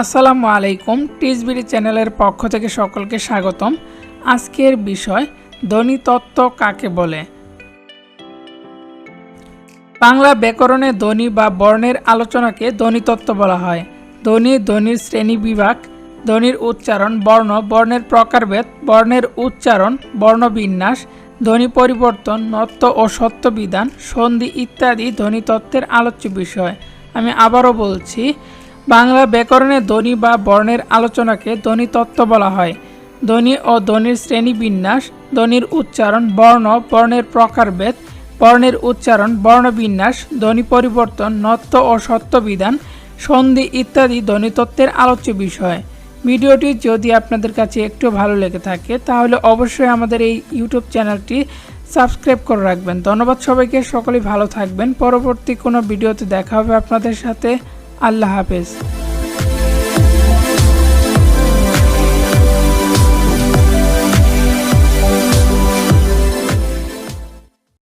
আসসালামু আলাইকুম, টিসবিডি চ্যানেলের পক্ষ থেকে সকলকে স্বাগতম। আজকের বিষয় ধ্বনিতত্ত্ব কাকে বলে? বাংলা ব্যাকরণে ধ্বনি বা বর্ণের আলোচনাকে ধ্বনিতত্ত্ব বলা হয়। ধ্বনি ধ্বনির শ্রেণি বিভাগ ধ্বনির উচ্চারণ বর্ণ, বর্ণের প্রকারভেদ, বর্ণের উচ্চারণ বর্ণবিন্যাস ধ্বনি পরিবর্তন নত্ব ও সত্যবিধান সন্ধি ইত্যাদি ধ্বনিতত্ত্বের আলোচ্য বিষয়। আমি আবারও বলছি বাংলা ব্যাকরণে ধ্বনি বা বর্ণের আলোচনাকে ধ্বনিতত্ত্ব বলা হয়। ধ্বনি ও ধ্বনির শ্রেণীবিন্যাস ধ্বনির উচ্চারণ বর্ণ, বর্ণের প্রকারভেদ বর্ণের উচ্চারণ বর্ণবিন্যাস ধ্বনি পরিবর্তন নত্ব ও সত্যবিধান সন্ধি ইত্যাদি ধ্বনিতত্ত্বের আলোচ্য বিষয়। ভিডিওটি যদি আপনাদের কাছে একটু ভালো লেগে থাকে, তাহলে অবশ্যই আমাদের এই ইউটিউব চ্যানেলটি সাবস্ক্রাইব করে রাখবেন। ধন্যবাদ সবাইকে, সকলেই ভালো থাকবেন। পরবর্তী কোনো ভিডিওতে দেখা হবে আপনাদের সাথে। আল্লাহ হাফেজ।